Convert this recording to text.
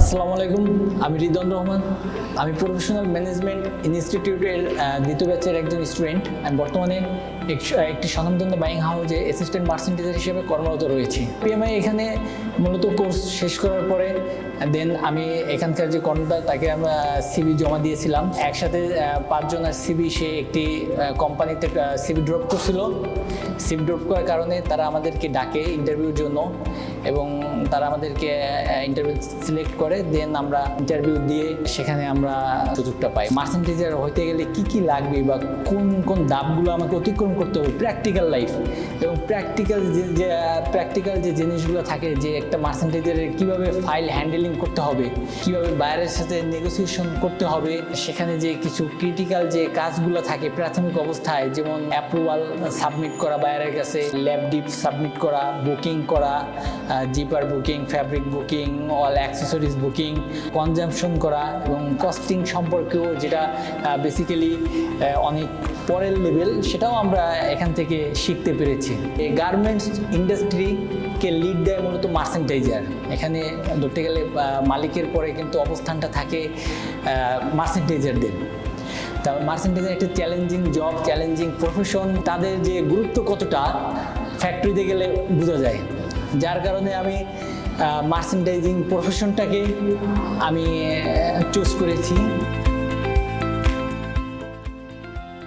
আসসালামু আলাইকুম, আমি রিদন রহমান। আমি প্রফেশনাল ম্যানেজমেন্ট ইনস্টিটিউটের দ্বিতীয় ব্যাচের একজন স্টুডেন্ট আমি বর্তমানে এক- একটি স্বনামধন্য বাইং হাউসে অ্যাসিস্ট্যান্ট মার্সেন্টেজার হিসেবে কর্মরত রয়েছি। পিএমআই এখানে মূলত কোর্স শেষ করার পরে দেন আমি এখানকার যে কর্মদার তাকে আমরা সিবি জমা দিয়েছিলাম। একসাথে পাঁচজনের সিবি সে একটি কোম্পানিতে সিবি ড্রপ করছিল। সিবি ড্রপ করার কারণে তারা আমাদেরকে ডাকে ইন্টারভিউর জন্য। এবং তারা আমাদেরকে ইন্টারভিউ সিলেক্ট করে দেন আমরা ইন্টারভিউ দিয়ে সেখানে আমরা সুযোগটা পাই। মার্সেন্টেজার হইতে গেলে কি কি লাগবে বা কোন কোন ধাপগুলো আমাকে অতিক্রম করতে হবে? প্র্যাকটিক্যাল লাইফ এবং প্র্যাকটিক্যাল যে প্র্যাকটিক্যাল যে জিনিসগুলো থাকে, যে একটা মার্সেন্টেজারের কীভাবে ফাইল হ্যান্ডেলিং করতে হবে, কীভাবে বাইরের সাথে নেগোসিয়েশন করতে হবে, সেখানে যে কিছু ক্রিটিক্যাল যে কাজগুলো থাকে প্রাথমিক অবস্থায়, যেমন অ্যাপ্রুভাল সাবমিট করা বাইরের কাছে ল্যাব ডিপ সাবমিট করা বুকিং করা zipper booking, fabric booking all accessories booking consumption করা এবং কস্টিং সম্পর্কেও যেটা বেসিক্যালি অনেক পরের লেভেল সেটাও আমরা এখান থেকে শিখতে পেরেছি। এই গার্মেন্টস ইন্ডাস্ট্রিকে লিড দেয় মূলত মার্সেন্টাইজার এখানে ধরতে গেলে মালিকের পরে কিন্তু অবস্থানটা থাকে মার্সেন্টাইজারদের তা মার্সেন্টাইজার একটা চ্যালেঞ্জিং জব চ্যালেঞ্জিং প্রফেশন তাদের যে গুরুত্ব কতটা ফ্যাক্টরিতে গেলে বোঝা যায়। যার কারণে আমি মার্চেন্ডাইজিং প্রফেশনটাকে আমি চুজ করেছি।